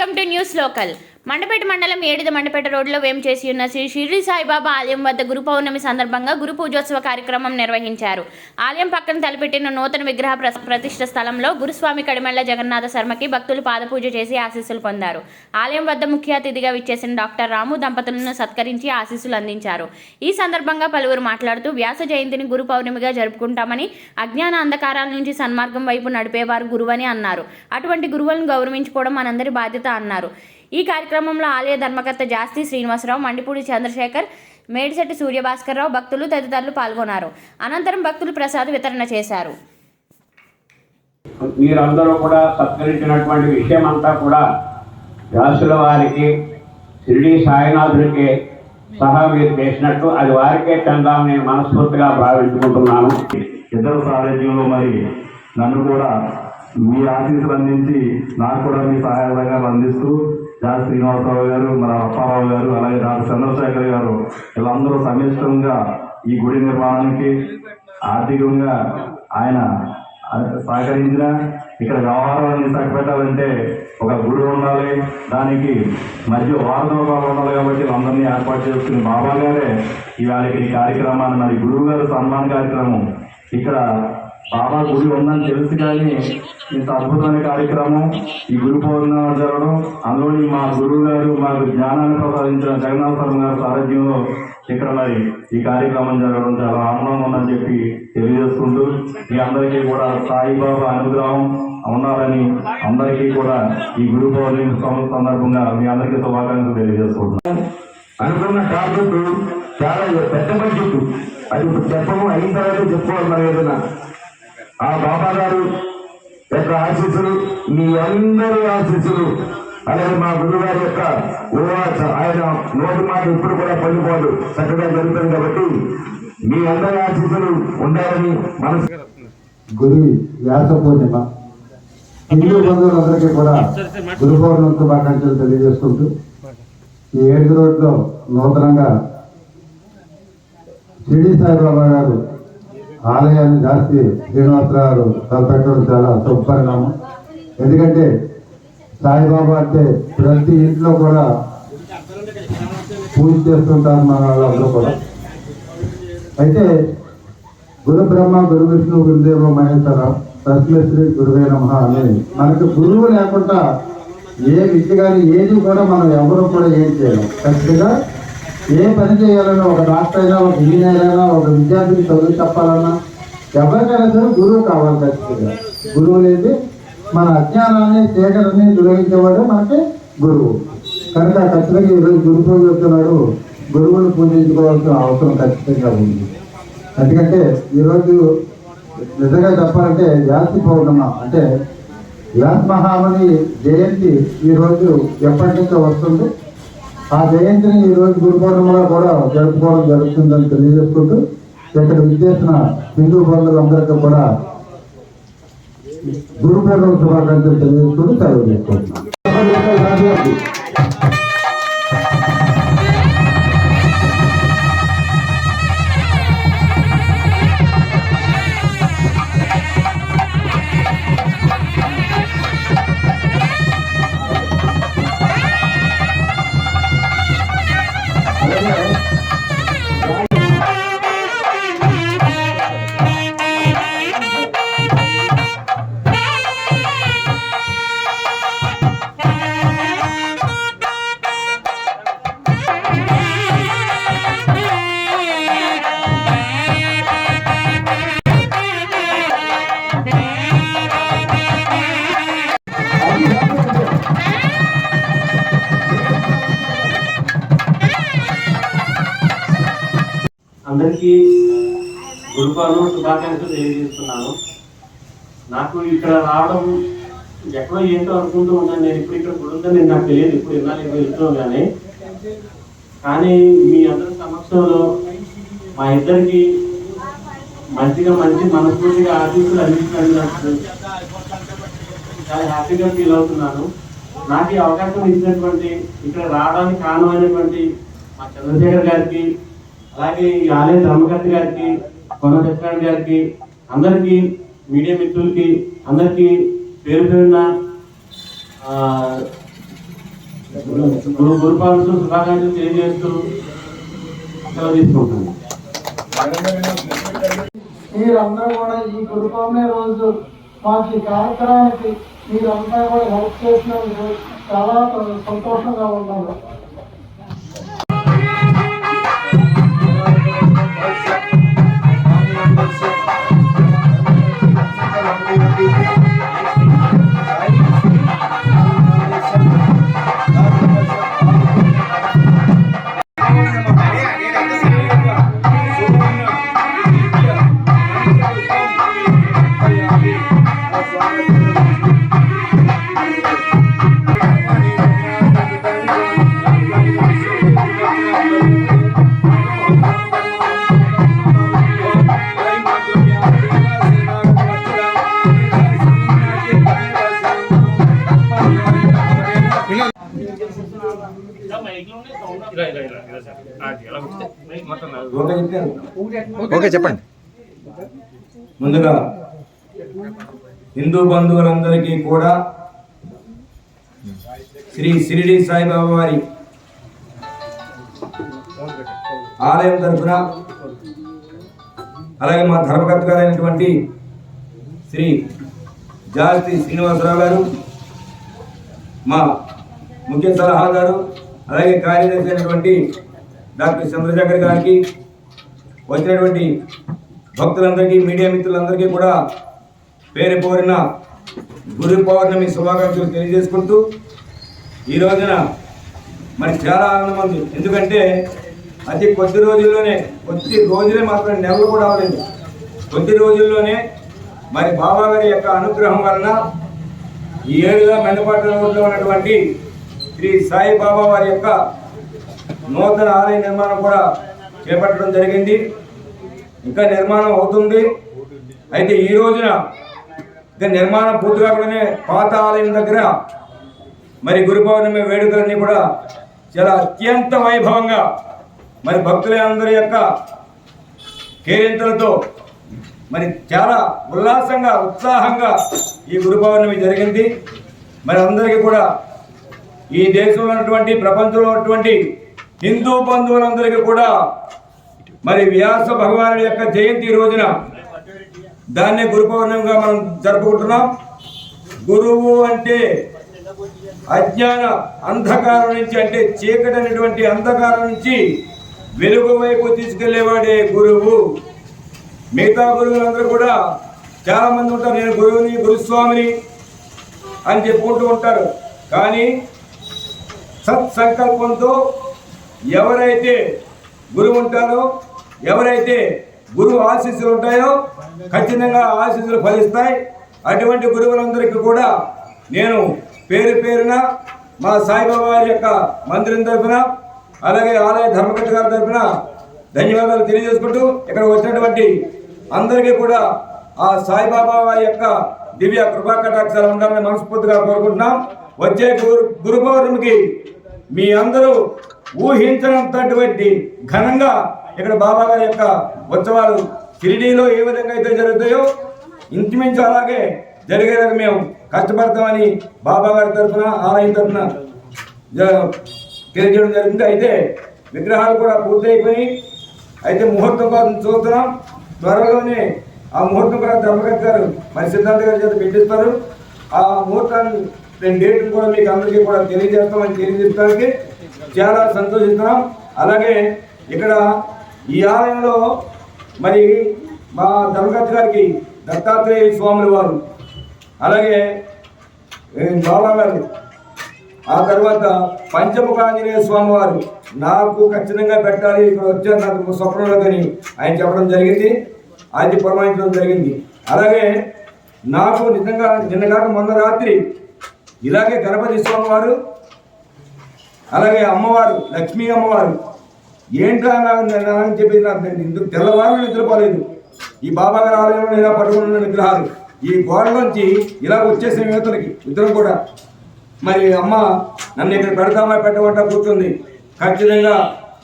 Welcome to news local Mandapeta మండలం ఏడిద మండపేట రోడ్లో వేం చేసి ఉన్న శ్రీ షిరిడి సాయిబాబా ఆలయం వద్ద గురు పౌర్ణమి సందర్భంగా గురు పూజోత్సవ కార్యక్రమం నిర్వహించారు. ఆలయం పక్కన తలపెట్టిన నూతన విగ్రహ ప్ర- ప్రతిష్ఠ స్థలంలో గురుస్వామి కడిమెళ్ళ జగన్నాథ శర్మకి భక్తులు పాదపూజ చేసి ఆశీస్సులు పొందారు. ఆలయం వద్ద ముఖ్య అతిథిగా విచ్చేసిన డాక్టర్ రాము దంపతులను సత్కరించి ఆశీస్సులు అందించారు. ఈ సందర్భంగా పలువురు మాట్లాడుతూ వ్యాస జయంతిని గురు పౌర్ణమిగా జరుపుకుంటామని అజ్ఞాన అంధకారాల నుంచి సన్మార్గం వైపు నడిపేవారు గురువని అన్నారు. అటువంటి గురువులను గౌరవించుకోవడం మనందరి బాధ్యత అన్నారు. ఈ కార్యక్రమంలో ఆలయ ధర్మకర్త జాస్తి శ్రీనివాసరావు మండిపూడి చంద్రశేఖర్ మేడిశెట్టి సూర్యభాస్కర్రావు భక్తులు తదితరులు పాల్గొన్నారు. అనంతరం భక్తులు ప్రసాద్ వితరణ చేశారు. మీరందరూ కూడా సత్కరించినటువంటి విషయం అంతా కూడా వ్యాసుల వారికి షిరిడి సాయినాథుడికి సహా మీరు చేసినట్టు అది వారికే చెందాలని నేను మనస్ఫూర్తిగా భావించుకుంటున్నాను. ఇద్దరు సారథ్యంలో మరి నన్ను కూడా మీ ఆశీస్సులు అందించి నాకు కూడా మీ సహాయకంగా అందిస్తూ జా శ్రీనివాసరావు గారు మన అప్పారావు గారు అలాగే డాక్టర్ చంద్రశేఖర్ గారు వీళ్ళందరూ సమిష్టంగా ఈ గుడి నిర్మాణానికి ఆర్థికంగా ఆయన సహకరించిన ఇక్కడ వ్యవహారాన్ని చక్కబెట్టాలంటే ఒక గుడి ఉండాలి. దానికి మధ్య వారధోపాలు ఉండాలి కాబట్టి అందరినీ ఏర్పాటు చేసుకుని బాబా గారే ఇవాళ ఈ కార్యక్రమాన్ని మరి గురువు గారు సన్మాన కార్యక్రమం ఇక్కడ బాబా గుడి ఉందని తెలుసు కానీ ఇంత అద్భుతమైన కార్యక్రమం ఈ గురు పౌర్ణమి జరగడం అందులోని మా గురువు గారు మాకు జ్ఞానాన్ని ప్రసాదించిన జగన్నాథ గారి సారథ్యంలో ఇక్కడ మరి ఈ కార్యక్రమం జరగడం చాలా ఆనందంగా ఉందని చెప్పి తెలియజేసుకుంటూ మీ అందరికీ కూడా సాయిబాబా అనుగ్రహం ఉండాలని అందరికీ కూడా ఈ గురు పౌర్ణమి సందర్భంగా మీ అందరికీ శుభాకాంక్షలు తెలియజేసుకుంటున్నాను. అనుకున్న టార్గెట్ చాలా పెద్ద బడ్జెట్ అది చెప్పము అయిన తర్వాత చెప్పుకోవాలి మన ఏదైనా. ఆ బాబా గారు యొక్క ఆశీస్సులు మీ అందరి ఆశీస్సులు అలాగే మా గురువు గారి యొక్క ఆయన నోటి మాట ఇప్పుడు కూడా పడిపోదు చక్కగా జరుగుతుంది కాబట్టి మీ అందరి ఆశీస్సులు ఉండాలని మనసు గురి వ్యాస పూర్ణిమ హిందూ బంధువులందరికీ కూడా గురు పౌర్ణమి శుభాకాంక్షలు తెలియజేసుకుంటూ ఈ ఏడు రోడ్లో నూతనంగా షిరిడి సాయిబాబా గారు ఆలయాన్ని జాస్తి శ్రీనివాసరావు తలపెట్టడం చాలా శుభపరిణామం. ఎందుకంటే సాయిబాబా అంటే ప్రతి ఇంట్లో కూడా పూజ చేస్తుంటారు మన వాళ్ళందరూ కూడా. అయితే గురు బ్రహ్మ గురు విష్ణు గురుదేవ మహేశ్వర తస్మశ్రీ గురువే నమ అని మనకు గురువు లేకుండా ఏ విద్య కానీ ఏది కూడా మనం ఎవరు కూడా ఏం చేయలేం. ఖచ్చితంగా ఏ పని చేయాలన్నా ఒక డాక్టర్ అయినా ఒక ఇంజనీర్ అయినా ఒక విద్యార్థికి చదువు చెప్పాలన్నా ఎవరికైనా సరే గురువు కావాలి ఖచ్చితంగా. గురువు లేదు మన అజ్ఞానాన్ని సేకరణని నిర్వహించేవాడే మనకి గురువు. కనుక ఖచ్చితంగా ఈరోజు గురు పూజ చెప్తున్నాడు గురువుని పూజించుకోవాల్సిన అవసరం ఖచ్చితంగా ఉంది. ఎందుకంటే ఈరోజు నిజంగా చెప్పాలంటే వ్యాసి పౌర్ణమ అంటే వ్యాస మహాముని జయంతి ఈరోజు ఎప్పటి నుంచో వస్తుంది. ఆ జయంతిని ఈ రోజు గురు కూడా జరుపుకోవడం జరుగుతుందని తెలియజేసుకుంటూ ఇక్కడ విచ్చేసిన హిందూ బంధువులందరికీ కూడా గురు శుభాకాంక్షలు తెలియజేసుకుంటూ సెలవు గురుపాలు శుభాకాంక్షలు తెలియజేస్తున్నాను. నాకు ఇక్కడ రావడం ఎక్కడో ఏంటో అనుకుంటూ ఉన్నాను. నేను ఇప్పుడు ఇక్కడ గుడి నేను నాకు తెలియదు. ఇప్పుడు ఇన్నాళ్ళు వెళ్తున్నాను కానీ కానీ మీ అందరి సమక్షంలో మా ఇద్దరికి మంచిగా మంచి మనస్ఫూర్తిగా ఆశీస్సులు అందించినందుకు నాకు చాలా హ్యాపీగా ఫీల్ అవుతున్నాను. నాకు ఈ అవకాశం ఇచ్చినటువంటి ఇక్కడ రావడానికి కారణమైనటువంటి మా చంద్రశేఖర్ గారికి అలాగే ఈ ఆలయ ధర్మకర్త గారికి కొన సత్యనారాయణ గారికి అందరికీ మీడియా మిత్రులకి అందరికీ పేరు పేరున ఆ, గురు శుభాకాంక్షలు తెలియజేస్తూ సెలవు తీసుకుంటాను మీరందరూ కూడా ఈ గురు రోజు మాకు ఈ కార్యక్రమానికి మీరంతా కూడా హెల్ప్ చేసినందుకు చాలా సంతోషంగా ఉన్నాను ఓకే చెప్పండి. ముందుగా హిందూ బంధువులందరికీ కూడా శ్రీ షిరిడి సాయిబాబా వారి ఆలయం తరఫున అలాగే మా ధర్మకర్త గారైనటువంటి శ్రీ జాస్తి శ్రీనివాసరావు గారు మా ముఖ్య సలహాదారు అలాగే కార్యదర్శి అయినటువంటి డాక్టర్ చంద్రశేఖర్ గారికి వచ్చినటువంటి భక్తులందరికీ మీడియా మిత్రులందరికీ కూడా పేరు పోరిన గురు పౌర్ణమి శుభాకాంక్షలు తెలియజేసుకుంటూ ఈ రోజున మరి చాలా ఆనందం ఉంది. ఎందుకంటే అతి కొద్ది రోజుల్లోనే కొద్ది రోజులే మాత్రం నెలలు కూడా అవ్వలేదు. కొద్ది రోజుల్లోనే మరి బాబా గారి యొక్క అనుగ్రహం వలన ఈ ఏడుగా మెండపాట రోడ్లో ఉన్నటువంటి శ్రీ సాయిబాబా వారి యొక్క నూతన ఆలయ నిర్మాణం కూడా చేపట్టడం జరిగింది. ఇంకా నిర్మాణం అవుతుంది. అయితే ఈ రోజున ఇంకా నిర్మాణం పూర్తి కాకుండానే పాత ఆలయం దగ్గర మరి గురు పౌర్ణమి వేడుకలన్నీ కూడా చాలా అత్యంత వైభవంగా మరి భక్తుల అందరి యొక్క కేరింతలతో మరి చాలా ఉల్లాసంగా ఉత్సాహంగా ఈ గురు పౌర్ణమి జరిగింది. మరి అందరికీ కూడా ఈ దేశంలో ఉన్నటువంటి ప్రపంచంలో ఉన్నటువంటి హిందూ బంధువులందరికీ కూడా మరి వ్యాస భగవానుడి యొక్క జయంతి రోజున దాన్ని గురు పౌర్ణమిగా మనం జరుపుకుంటున్నాం. గురువు అంటే అజ్ఞాన అంధకారం నుంచి అంటే చీకటి అనేటువంటి అంధకారం నుంచి వెలుగు వైపు తీసుకెళ్ళేవాడే గురువు. మిగతా గురువులందరూ కూడా చాలా మంది ఉంటారు. నేను గురువుని గురుస్వామిని అని చెప్పుకుంటూ ఉంటారు. కానీ సత్సంకల్పంతో ఎవరైతే గురువు ఉంటారో ఎవరైతే గురువు ఆశీస్సులు ఉంటాయో ఖచ్చితంగా ఆశీస్సులు ఫలిస్తాయి. అటువంటి గురువులందరికీ కూడా నేను పేరు పేరున మా సాయిబాబా వారి యొక్క మందిరం తరఫున అలాగే ఆలయ ధర్మకర్త గారి తరఫున ధన్యవాదాలు తెలియజేసుకుంటూ ఇక్కడ వచ్చినటువంటి అందరికీ కూడా ఆ సాయిబాబా వారి యొక్క దివ్య కృపా కటాక్షాలు ఉండాలని మనస్ఫూర్తిగా కోరుకుంటున్నాం. వచ్చే గురు గురు పౌర్ణమికి మీ అందరూ ఊహించినంతటువంటి ఘనంగా ఇక్కడ బాబా గారి యొక్క ఉత్సవాలు షిరిడీలో ఏ విధంగా అయితే జరుగుతాయో ఇంచుమించు అలాగే జరిగేలాగా మేము కష్టపడతామని బాబా గారి తరఫున ఆలయం తరఫున తెలియజేయడం జరిగింది. అయితే విగ్రహాలు కూడా పూర్తయిపోయి అయితే ముహూర్తం కోసం చూస్తున్నాం. త్వరలోనే ఆ ముహూర్తం కూడా ధర్మకర్త గారు మరి సిద్ధాంత గారి చేత పెట్టిస్తారు. ఆ ముహూర్తాన్ని నేను డేట్ కూడా మీకు అందరికీ కూడా తెలియజేస్తామని తెలియజేయడానికి చాలా సంతోషిస్తున్నాం. అలాగే ఇక్కడ ఈ ఆలయంలో మరి మా ధర్మకర్త గారికి దత్తాత్రేయ స్వాముల వారు అలాగే ఏ, బాబా గారు ఆ తర్వాత పంచముఖ ఆంజనేయ స్వామి వారు నాకు ఖచ్చితంగా పెట్టాలి ఇక్కడ వచ్చారు నాకు స్వప్నంలో కానీ ఆయన చెప్పడం జరిగింది అది పురమాయించడం జరిగింది. అలాగే నాకు నిజంగా నిన్న కాక మొన్న రాత్రి ఇలాగే గణపతి స్వామి వారు అలాగే అమ్మవారు లక్ష్మీ అమ్మవారు ఏంటా అని చెప్పేసి నాకు నేను ఇందుకు తెల్లవారు నిద్రపోలేదు. ఈ బాబా గారి ఆలయంలో ఇలా పట్టుకుని ఉన్న విగ్రహాలు ఈ గోడలోంచి ఇలా వచ్చేసిన యువతలకి ఇద్దరు కూడా. మరి అమ్మ నన్ను ఇక్కడ పెడతామా పెట్టమంటా కూర్చుంది. ఖచ్చితంగా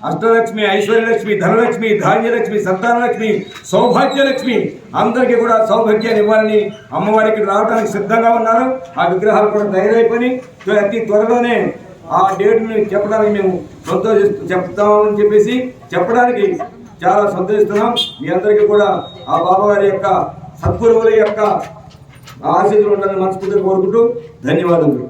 అష్టలక్ష్మి ఐశ్వర్యలక్ష్మి ధనలక్ష్మి ధాన్యలక్ష్మి సంతానలక్ష్మి సౌభాగ్యలక్ష్మి అందరికీ కూడా సౌభాగ్యాన్ని ఇవ్వాలని అమ్మవారికి రావడానికి సిద్ధంగా ఉన్నారు. ఆ విగ్రహాలు కూడా తయారైపోయి అతి త్వరలోనే ఆ డేట్ని చెప్పడానికి మేము సంతోషిస్తూ చెప్తామని చెప్పేసి చెప్పడానికి చాలా సంతోషిస్తున్నాం. మీ అందరికీ కూడా ఆ బాబావారి యొక్క సద్గురువుల యొక్క ఆశీస్సులు ఉండాలని మనస్ఫూర్తిగా కోరుకుంటూ ధన్యవాదములు.